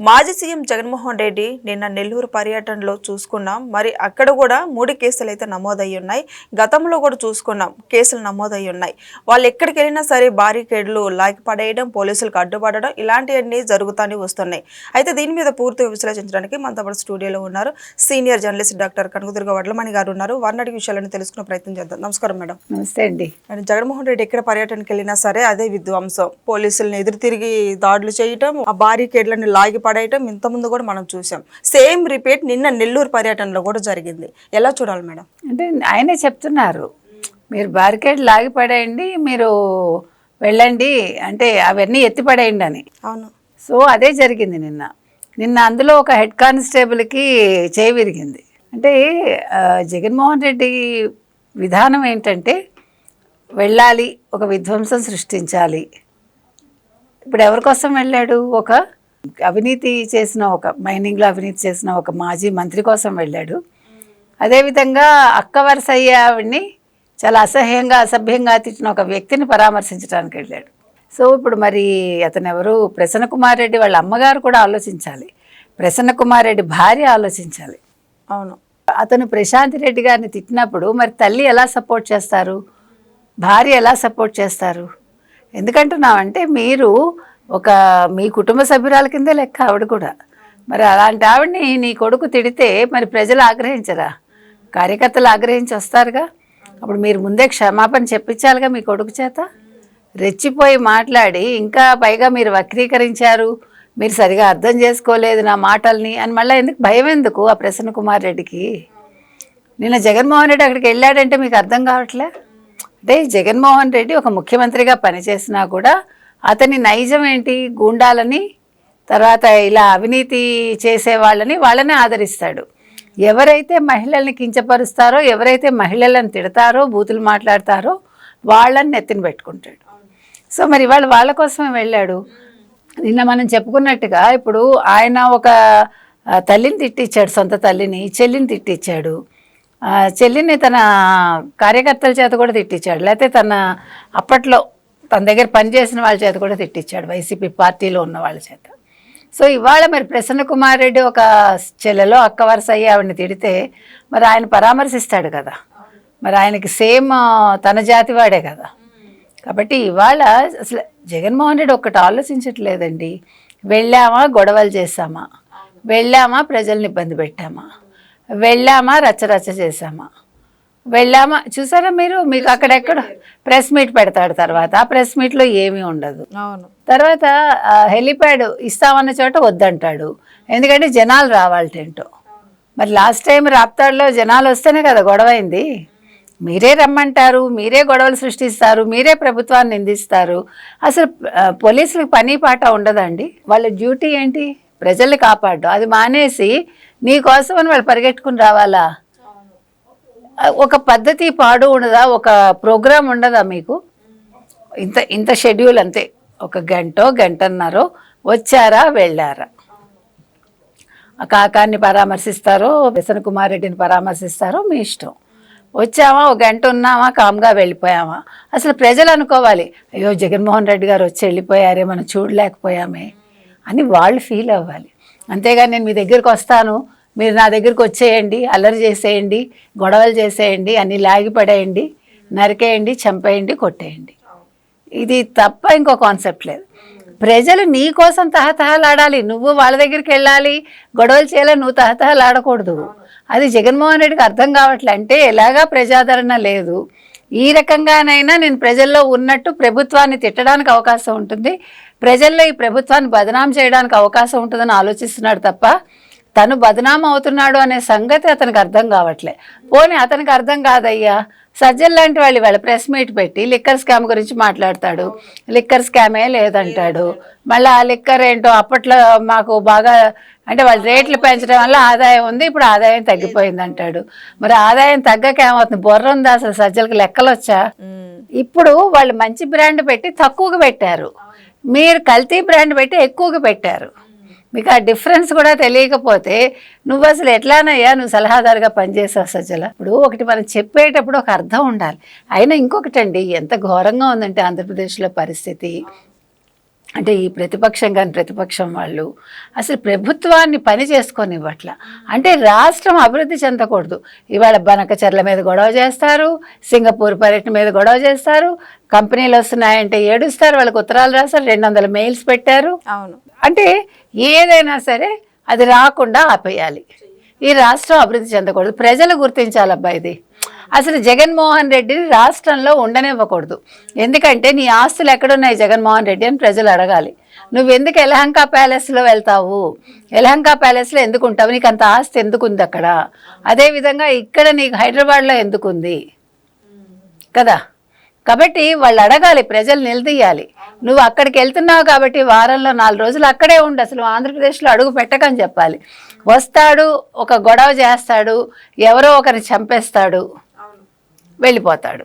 మాజీ సీఎం జగన్మోహన్ రెడ్డి నిన్న నెల్లూరు పర్యటనలో చూసుకున్నాం. మరి అక్కడ కూడా మూడు కేసులు అయితే నమోదయ్యి ఉన్నాయి. గతంలో కూడా చూసుకున్నాం కేసులు నమోదయ్యి ఉన్నాయి. వాళ్ళు ఎక్కడికి వెళ్ళినా సరే బారికేడ్లు పడేయడం పోలీసులకు అడ్డుపడడం ఇలాంటివన్నీ జరుగుతూనే వస్తున్నాయి. అయితే దీని మీద పూర్తిగా విశ్లేషించడానికి మనతో పాటు స్టూడియోలో ఉన్నారు senior journalist doctor Kanakadurga Vadlamani గారు ఉన్నారు. వారిని అడిగి విషయాలను తెలుసుకునే ప్రయత్నం చేద్దాం. నమస్కారం మేడం. నమస్తే అండి. జగన్మోహన్ రెడ్డి ఎక్కడ పర్యటనకి వెళ్ళినా సరే అదే విధ్వంసం. పోలీసులను ఎదురు తిరిగి దాడులు చేయటం ఆ బారికేడ్లను లాగి పడేయటం ఇంతకుముందు కూడా మనం చూసాం. సేమ్ రిపీట్ నిన్న నెల్లూరు పర్యటనలో కూడా జరిగింది. ఎలా చూడాలి మేడం? అంటే ఆయనే చెప్తున్నారు మీరు బారికేడ్ లాగి పడేయండి మీరు వెళ్ళండి అంటే అవన్నీ ఎత్తి పడేయండి అని. అవును. సో అదే జరిగింది నిన్న. నిన్న అందులో ఒక హెడ్ కానిస్టేబుల్కి చేయి విరిగింది. అంటే జగన్మోహన్ రెడ్డి విధానం ఏంటంటే వెళ్ళాలి ఒక విధ్వంసం సృష్టించాలి. ఇప్పుడు ఎవరి కోసం వెళ్ళాడు? ఒక అవినీతి చేసిన ఒక మైనింగ్లో అవినీతి చేసిన ఒక మాజీ మంత్రి కోసం వెళ్ళాడు. అదేవిధంగా అక్క వరుస అయ్యే ఆవిడ్ని చాలా అసహ్యంగా అసభ్యంగా తిట్టిన ఒక వ్యక్తిని పరామర్శించడానికి వెళ్ళాడు. సో ఇప్పుడు మరి అతను ఎవరు ప్రసన్న కుమార్ రెడ్డి వాళ్ళ అమ్మగారు కూడా ఆలోచించాలి. ప్రసన్న కుమార్ రెడ్డి భార్య ఆలోచించాలి. అవును. అతను ప్రశాంత్ రెడ్డి గారిని తిట్టినప్పుడు మరి తల్లి ఎలా సపోర్ట్ చేస్తారు? భార్య ఎలా సపోర్ట్ చేస్తారు? ఎందుకంటున్నామంటే మీరు ఒక మీ కుటుంబ సభ్యురాల కిందే లెక్క ఆవిడ కూడా. మరి అలాంటి ఆవిడని నీ కొడుకు తిడితే మరి ప్రజలు ఆగ్రహించరా? కార్యకర్తలు ఆగ్రహించి వస్తారుగా? అప్పుడు మీరు ముందే క్షమాపణ చెప్పించాలిగా మీ కొడుకు చేత? రెచ్చిపోయి మాట్లాడి ఇంకా పైగా మీరు వక్రీకరించారు మీరు సరిగా అర్థం చేసుకోలేదు నా మాటల్ని అని మళ్ళీ ఎందుకు భయం ఎందుకు ఆ ప్రసన్న కుమార్ రెడ్డికి? నిన్న జగన్మోహన్ రెడ్డి అక్కడికి వెళ్ళాడంటే మీకు అర్థం కావట్లే? అంటే జగన్మోహన్ రెడ్డి ఒక ముఖ్యమంత్రిగా పనిచేసినా కూడా అతని నైజం ఏంటి? గూండాలని తర్వాత ఇలా అవినీతి చేసే వాళ్ళని వాళ్ళని ఆదరిస్తాడు. ఎవరైతే మహిళల్ని కించపరుస్తారో ఎవరైతే మహిళలను తిడతారో బూతులు మాట్లాడతారో వాళ్ళని నెత్తిన పెట్టుకుంటాడు. సో మరి వాళ్ళు వాళ్ళ కోసమే వెళ్ళాడు. నిన్న మనం చెప్పుకున్నట్టుగా ఇప్పుడు ఆయన ఒక తల్లిని తిట్టిచ్చాడు సొంత తల్లిని చెల్లిని తిట్టిచ్చాడు. చెల్లిని తన కార్యకర్తల చేత కూడా తిట్టించాడు లేకపోతే తన అప్పట్లో తన దగ్గర పనిచేసిన వాళ్ళ చేత కూడా తిట్టించాడు వైసీపీ పార్టీలో ఉన్న వాళ్ళ చేత. సో ఇవాళ మరి ప్రసన్న కుమార్ రెడ్డి ఒక చెల్లెలో అక్క వరుస అయ్యి ఆవిడని తిడితే మరి ఆయన పరామర్శిస్తాడు కదా. మరి ఆయనకి సేమ్ తన జాతి వాడే కదా. కాబట్టి ఇవాళ అసలు జగన్మోహన్ రెడ్డి ఒక్కటి ఆలోచించట్లేదండి. వెళ్ళామా గొడవలు చేసామా వెళ్ళామా ప్రజల్ని ఇబ్బంది పెట్టామా? వెళ్ళామా రచ్చరచ్చ చేసామా వెళ్ళామా? చూసారా మీరు? మీకు అక్కడెక్కడ ప్రెస్ మీట్ పెడతాడు తర్వాత. ఆ ప్రెస్ మీట్లో ఏమీ ఉండదు. అవును. తర్వాత హెలిప్యాడ్ ఇస్తామన్న చోట వద్దంటాడు. ఎందుకంటే జనాలు రావాలటేంటో. మరి లాస్ట్ టైం రాప్తాడులో జనాలు వస్తేనే కదా గొడవ అయింది మీరే రమ్మంటారు మీరే గొడవలు సృష్టిస్తారు మీరే ప్రభుత్వాన్ని నిందిస్తారు. అసలు పోలీసులకు పని పాట ఉండదండి. వాళ్ళ డ్యూటీ ఏంటి? ప్రజల్ని కాపాడు అది మానేసి నీ కోసం అని వాళ్ళు పరిగెట్టుకుని రావాలా? ఒక పద్ధతి పాడు ఉండదా? ఒక ప్రోగ్రామ్ ఉండదా మీకు? ఇంత ఇంత షెడ్యూల్ అంతే. ఒక గంటో గంటన్నరో వచ్చారా వెళ్ళారా? ఆ కాకాన్ని పరామర్శిస్తారో వ్యసన కుమార్ రెడ్డిని పరామర్శిస్తారో మీ ఇష్టం. వచ్చామా ఒక గంట ఉన్నామా కామ్గా వెళ్ళిపోయామా? అసలు ప్రజలు అనుకోవాలి అయ్యో జగన్మోహన్ రెడ్డి గారు వచ్చి వెళ్ళిపోయారే మనం చూడలేకపోయామే అని వాళ్ళు ఫీల్ అవ్వాలి. అంతేగాని నేను మీ దగ్గరికి వస్తాను మీరు నా దగ్గరికి వచ్చేయండి అల్లరి చేసేయండి గొడవలు చేసేయండి అన్ని లాగిపడేయండి నరికేయండి చంపేయండి కొట్టేయండి. ఇది తప్ప ఇంకో కాన్సెప్ట్ లేదు. ప్రజలు నీ కోసం తహతహలాడాలి. నువ్వు వాళ్ళ దగ్గరికి వెళ్ళాలి గొడవలు చేయాలి నువ్వు తహతహలాడకూడదు. అది జగన్మోహన్ రెడ్డికి అర్థం కావట్లే. అంటే ఎలాగా ప్రజాదరణ లేదు. ఈ రకంగానైనా నేను ప్రజల్లో ఉన్నట్టు ప్రభుత్వాన్ని తిట్టడానికి అవకాశం ఉంటుంది. ప్రజల్లో ఈ ప్రభుత్వాన్ని బదనాం చేయడానికి అవకాశం ఉంటుందని ఆలోచిస్తున్నాడు తప్ప తను బదనాం అవుతున్నాడు అనే సంగతి అతనికి అర్థం కావట్లే. పోనీ అతనికి అర్థం కాదయ్యా? సజ్జల్ లాంటి వాళ్ళు వాళ్ళ ప్రెస్ మీట్ పెట్టి లిక్కర్ స్కామ్ గురించి మాట్లాడతాడు. లిక్కర్ స్కామే లేదంటాడు. మళ్ళీ ఆ లిక్కర్ ఏంటో అప్పట్లో మాకు బాగా అంటే వాళ్ళు రేట్లు పెంచడం వల్ల ఆదాయం ఉంది ఇప్పుడు ఆదాయం తగ్గిపోయింది అంటాడు మరి ఆదాయం తగ్గక ఏమవుతుంది? బొర్ర ఉందా అసలు సజ్జలకి? లెక్కలు వచ్చా ఇప్పుడు వాళ్ళు మంచి బ్రాండ్ పెట్టి తక్కువగా పెట్టారు. మీరు కల్తీ బ్రాండ్ పెట్టి ఎక్కువగా పెట్టారు. మీకు ఆ డిఫరెన్స్ కూడా తెలియకపోతే నువ్వు అసలు ఎట్లానయ్యా నువ్వు సలహాదారుగా పనిచేసావు సజ్జల? ఇప్పుడు ఒకటి మనం చెప్పేటప్పుడు ఒక అర్థం ఉండాలి. అయినా ఇంకొకటి అండి ఎంత ఘోరంగా ఉందంటే ఆంధ్రప్రదేశ్లో పరిస్థితి. అంటే ఈ ప్రతిపక్షం కానీ ప్రతిపక్షం వాళ్ళు అసలు ప్రభుత్వాన్ని పని చేసుకొనివ్వట్ల. అంటే రాష్ట్రం అభివృద్ధి చెందకూడదు. ఇవాళ బనకచర్ల మీద గొడవ చేస్తారు సింగపూర్ పర్యటన మీద గొడవ చేస్తారు కంపెనీలు వస్తున్నాయంటే ఏడుస్తారు వాళ్ళకి ఉత్తరాలు రాస్తారు రెండు వందల మెయిల్స్ పెట్టారు. అవును. అంటే ఏదైనా సరే అది రాకుండా ఆపేయాలి. ఈ రాష్ట్రం అభివృద్ధి చెందకూడదు. ప్రజలు గుర్తించాలబ్బా ఇది. అసలు జగన్మోహన్ రెడ్డిని రాష్ట్రంలో ఉండనివ్వకూడదు. ఎందుకంటే నీ ఆస్తులు ఎక్కడున్నాయి జగన్మోహన్ రెడ్డి అని ప్రజలు అడగాలి. నువ్వు ఎందుకు ఎలహంకా ప్యాలెస్లో వెళ్తావు? ఎలహంకా ప్యాలెస్లో ఎందుకు ఉంటావు? నీకు అంత ఆస్తి ఎందుకు ఉంది అక్కడ అదేవిధంగా ఇక్కడ నీకు హైదరాబాద్లో ఎందుకు ఉంది కదా? కాబట్టి వాళ్ళు అడగాలి ప్రజలు నిలదీయాలి. నువ్వు అక్కడికి వెళ్తున్నావు కాబట్టి వారంలో నాలుగు రోజులు అక్కడే ఉండు అసలు ఆంధ్రప్రదేశ్లో అడుగు పెట్టకని చెప్పాలి. వస్తాడు ఒక గొడవ చేస్తాడు ఎవరో ఒకరిని చంపేస్తాడు వెళ్ళిపోతాడు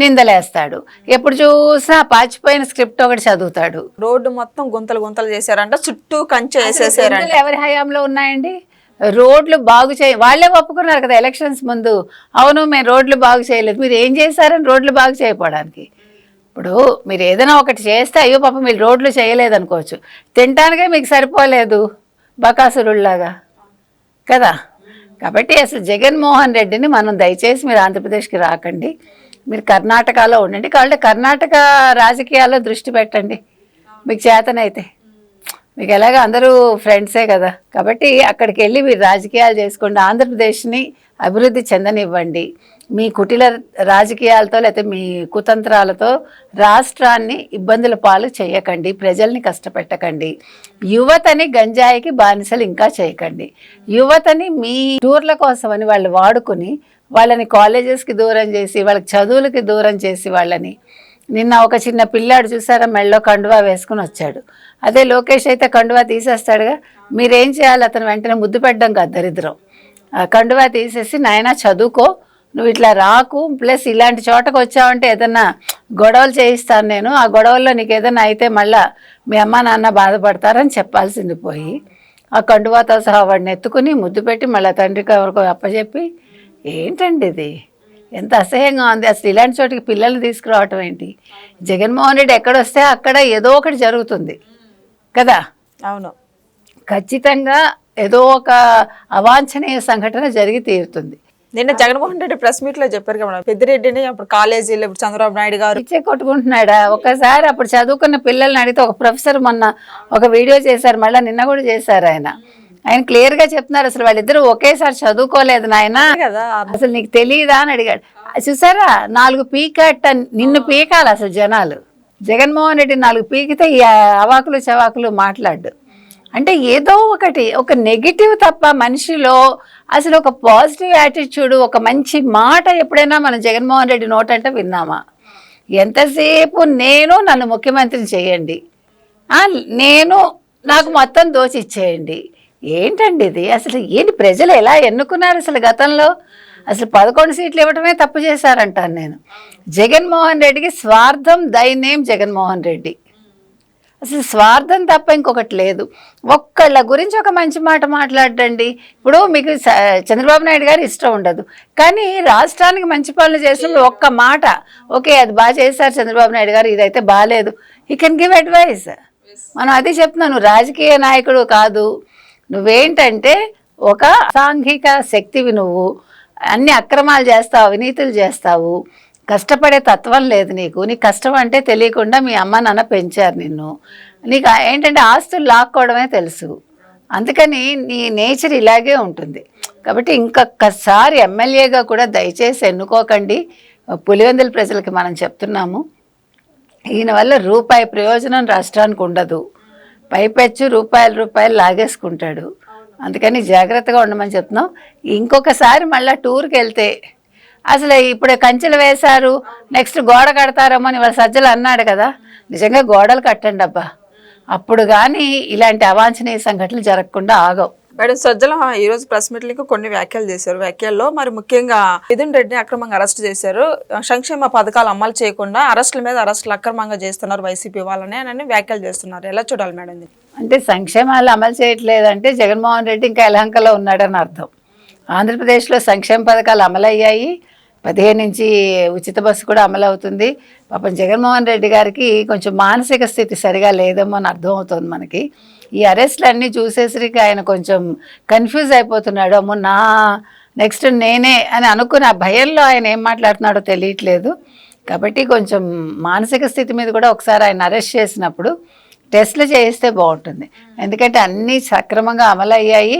నిందలేస్తాడు. ఎప్పుడు చూసినా పాచిపోయిన స్క్రిప్ట్ ఒకటి చదువుతాడు. రోడ్డు మొత్తం గుంతలు గుంతలు చేశారంట చుట్టూ కంచె వేసేసారంట. గుంతలు ఎవరి హయాంలో ఉన్నాయండి? రోడ్లు బాగు చేయ వాళ్ళే ఒప్పుకున్నారు కదా ఎలక్షన్స్ ముందు. అవును మేము రోడ్లు బాగు చేయలేదు. మీరు ఏం చేశారని రోడ్లు బాగు చేయకపోవడానికి ఇప్పుడు మీరు ఏదైనా ఒకటి చేస్తే అయ్యో పాప మీరు రోడ్లు చేయలేదు అనుకోవచ్చు. తినటానికే మీకు సరిపోలేదు బకాసురుల్లాగా కదా? కాబట్టి అసలు జగన్మోహన్ రెడ్డిని మనం దయచేసి మీరు ఆంధ్రప్రదేశ్కి రాకండి. మీరు కర్ణాటకలో ఉండండి. కాబట్టి కర్ణాటక రాజకీయాల్లో దృష్టి పెట్టండి. మీకు చేతనైతే. మీకు ఎలాగ అందరూ ఫ్రెండ్సే కదా. కాబట్టి అక్కడికి వెళ్ళి మీరు రాజకీయాలు చేసుకోండి. ఆంధ్రప్రదేశ్ని అభివృద్ధి చెందనివ్వండి. మీ కుటిల రాజకీయాలతో లేకపోతే మీ కుతంత్రాలతో రాష్ట్రాన్ని ఇబ్బందుల పాలు చేయకండి. ప్రజల్ని కష్టపెట్టకండి. యువతని గంజాయికి బానిసలు ఇంకా చేయకండి. యువతని మీ టూర్ల కోసమని వాళ్ళు వాడుకుని వాళ్ళని కాలేజెస్కి దూరం చేసి వాళ్ళకి చదువులకి దూరం చేసి వాళ్ళని నిన్న ఒక చిన్న పిల్లాడు చూసారా మెళ్ళో కండువా వేసుకుని వచ్చాడు. అదే లోకేష్ అయితే కండువా తీసేస్తాడుగా. మీరేం చేయాలి? అతను వెంటనే ముద్దు పెట్టడం కాదు దరిద్రం. ఆ కండువా తీసేసి నాయన చదువుకో. నువ్వు ఇట్లా రాకు. ప్లస్ ఇలాంటి చోటకు వచ్చావంటే ఏదన్నా గొడవలు చేయిస్తాను నేను. ఆ గొడవల్లో నీకు ఏదైనా అయితే మళ్ళా మీ అమ్మ నాన్న బాధపడతారని చెప్పాల్సింది పోయి ఆ కండువాతో సహా వాడిని ఎత్తుకుని ముద్దు పెట్టి మళ్ళీ తండ్రికి ఎవరికో అప్పచెప్పి ఏంటండి ఇది? ఎంత అసహ్యంగా ఉంది. అసలు ఇలాంటి చోటికి పిల్లల్ని తీసుకురావటం ఏంటి? జగన్మోహన్ రెడ్డి ఎక్కడొస్తే అక్కడ ఏదో ఒకటి జరుగుతుంది. కదా? అవును. ఖచ్చితంగా ఏదో ఒక అవాంఛనీయ సంఘటన జరిగి తీరుతుంది. నిన్న జగన్మోహన్ రెడ్డి ప్రెస్ మీట్లో చెప్పారు కదా పెద్దిరెడ్డిని అప్పుడు కాలేజీలో ఇప్పుడు చంద్రబాబు నాయుడు గారు ఇచ్చే కొట్టుకుంటున్నాడా? ఒకసారి అప్పుడు చదువుకున్న పిల్లల్ని అడిగితే ఒక ప్రొఫెసర్ మొన్న ఒక వీడియో చేశారు. మళ్ళీ నిన్న కూడా చేశారు ఆయన. ఆయన క్లియర్గా చెప్తున్నారు అసలు వాళ్ళిద్దరూ ఒకేసారి చదువుకోలేదు నాయన. కదా. అసలు నీకు తెలియదా అని అడిగాడు. చూసారా? నాలుగు పీకట్ట నిన్ను పీకాలి అసలు జనాలు. జగన్మోహన్ రెడ్డి నాలుగు పీకితే ఈ అవాకులు చవాకులు మాట్లాడు. అంటే ఏదో ఒకటి ఒక నెగిటివ్ తప్ప మనిషిలో అసలు ఒక పాజిటివ్ యాటిట్యూడ్ ఒక మంచి మాట ఎప్పుడైనా మనం జగన్మోహన్ రెడ్డి నోటంటే విన్నామా? ఎంతసేపు నేను నన్ను ముఖ్యమంత్రిని చేయండి. నేను నాకు మొత్తం దోచి ఇచ్చేయండి ఏంటండి ఇది? అసలు ఏంటి ప్రజలు ఎలా ఎన్నుకున్నారు అసలు గతంలో? అసలు పదకొండు సీట్లు ఇవ్వటమే తప్పు చేశారంటాను నేను. జగన్మోహన్ రెడ్డికి స్వార్థం దైనేం జగన్మోహన్ రెడ్డి. అసలు స్వార్థం తప్ప ఇంకొకటి లేదు. ఒక్కళ్ళ గురించి ఒక మంచి మాట మాట్లాడండి. ఇప్పుడు మీకు చంద్రబాబు నాయుడు గారు ఇష్టం ఉండదు. కానీ రాష్ట్రానికి మంచి పనులు చేసినప్పుడు ఒక్క మాట ఓకే అది బాగా చేశారు చంద్రబాబు నాయుడు గారు ఇదైతే బాగాలేదు ఈ కెన్ గివ్ అడ్వైస్ మనం అది చెప్తున్నాను రాజకీయ నాయకుడు కాదు. నువ్వేంటంటే ఒక సాంఘిక శక్తివి నువ్వు. అన్ని అక్రమాలు చేస్తావు అవినీతులు చేస్తావు. కష్టపడే తత్వం లేదు నీకు. నీ కష్టం అంటే తెలియకుండా మీ అమ్మ నాన్న పెంచారు నిన్ను. నీకు ఏంటంటే ఆస్తులు లాక్కోవడమే తెలుసు. అందుకని నీ నేచర్ ఇలాగే ఉంటుంది. కాబట్టి ఇంకొకసారి ఎమ్మెల్యేగా కూడా దయచేసి ఎన్నుకోకండి. పులివెందుల ప్రజలకి మనం చెప్తున్నాము. ఈయన వల్ల రూపాయి ప్రయోజనం రాష్ట్రానికి ఉండదు. పైపెచ్చు రూపాయలు రూపాయలు లాగేసుకుంటాడు. అందుకని జాగ్రత్తగా ఉండమని చెప్తున్నాం. ఇంకొకసారి మళ్ళీ టూర్కి వెళ్తే అసలు ఇప్పుడు కంచెలు వేశారు నెక్స్ట్ గోడ కడతారేమో అని వాళ్ళ సజ్జలు అన్నాడు కదా. నిజంగా గోడలు కట్టండి అబ్బా అప్పుడు కానీ ఇలాంటి అవాంఛనీయ సంఘటనలు జరగకుండా ఆగవు. మేడం సజ్జల ఈ రోజు ప్రెస్ మీట్ కొన్ని వ్యాఖ్యలు చేశారు. వ్యాఖ్యల్లో మరి ముఖ్యంగా మిథున్ రెడ్డిని అక్రమంగా అరెస్ట్ చేశారు. సంక్షేమ పథకాలు అమలు చేయకుండా అరెస్టుల మీద అరెస్టులు అక్రమంగా చేస్తున్నారు వైసీపీ వాళ్ళని అని వ్యాఖ్యలు చేస్తున్నారు. ఎలా చూడాలి మేడం అంటే సంక్షేమాలు అమలు చేయట్లేదంటే జగన్మోహన్ రెడ్డి ఇంకా ఎలహంకలో ఉన్నాడని అర్థం. ఆంధ్రప్రదేశ్లో సంక్షేమ పథకాలు అమలయ్యాయి. పదిహేను నుంచి ఉచిత బస్సు కూడా అమలు అవుతుంది పాపం జగన్మోహన్ రెడ్డి గారికి కొంచెం మానసిక స్థితి సరిగా లేదేమో అని అర్థమవుతుంది మనకి. ఈ అరెస్ట్లు అన్నీ చూసేసరికి ఆయన కొంచెం కన్ఫ్యూజ్ అయిపోతున్నాడు. అమ్మో నా నెక్స్ట్ నేనే అని అనుకుని ఆ భయంలో ఆయన ఏం మాట్లాడుతున్నాడో తెలియట్లేదు. కాబట్టి కొంచెం మానసిక స్థితి మీద కూడా ఒకసారి ఆయన అరెస్ట్ చేసినప్పుడు టెస్ట్లు చేయిస్తే బాగుంటుంది. ఎందుకంటే అన్నీ సక్రమంగా అమలయ్యాయి.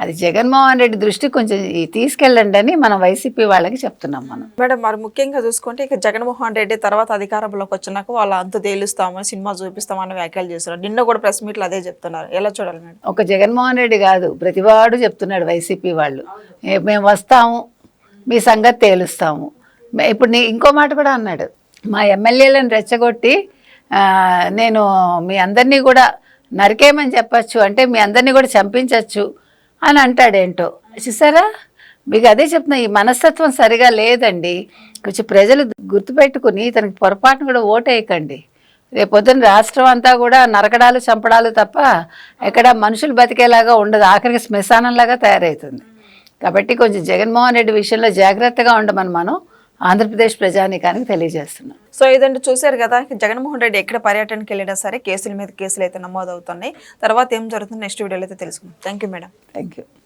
అది జగన్మోహన్ రెడ్డి దృష్టికి కొంచెం తీసుకెళ్ళండి అని మనం వైసీపీ వాళ్ళకి చెప్తున్నాం మనం. మేడం మరి ముఖ్యంగా చూసుకుంటే ఇక జగన్మోహన్ రెడ్డి తర్వాత అధికారంలోకి వచ్చినాక వాళ్ళ అంత తేలుస్తామని సినిమా చూపిస్తామని వ్యాఖ్యలు చేస్తున్నారు. నిన్న కూడా ప్రెస్ మీట్లు అదే చెప్తున్నారు. ఎలా చూడాలి మేడం? ఒక జగన్మోహన్ రెడ్డి కాదు ప్రతివాడు చెప్తున్నాడు వైసీపీ వాళ్ళు. "ఏ- మేము వస్తాము మీ సంగతి తేలుస్తాము. ఇప్పుడు నీ ఇంకో మాట కూడా అన్నాడు. మా ఎమ్మెల్యేలను రెచ్చగొట్టి నేను మీ అందరినీ కూడా నరికేయమని చెప్పచ్చు అంటే మీ అందరినీ కూడా చంపించవచ్చు అని అంటాడేంటో. చూసారా? మీకు అదే చెప్తున్నా ఈ మనస్తత్వం సరిగా లేదండి. కొంచెం ప్రజలు గుర్తుపెట్టుకుని తనకి పొరపాటును కూడా ఓటేయకండి. రేపొద్దున రాష్ట్రం అంతా కూడా నరకడాలు చంపడాలు తప్ప ఎక్కడ మనుషులు బతికేలాగా ఉండదు. ఆఖరికి శ్మశానంలాగా తయారవుతుంది. కాబట్టి కొంచెం జగన్మోహన్ రెడ్డి విషయంలో జాగ్రత్తగా ఉండమని మనం ఆంధ్రప్రదేశ్ ప్రజానీకానికి తెలియజేస్తున్నాం. సో ఇదండి చూశారు కదా జగన్మోహన్ రెడ్డి ఎక్కడ పర్యటనకి వెళ్ళినా సరే కేసుల మీద కేసులు అయితే నమోదవుతున్నాయి. తర్వాత ఏం జరుగుతుందో నెక్స్ట్ వీడియోలో అయితే తెలుసుకుందాం. Thank you madam. Thank you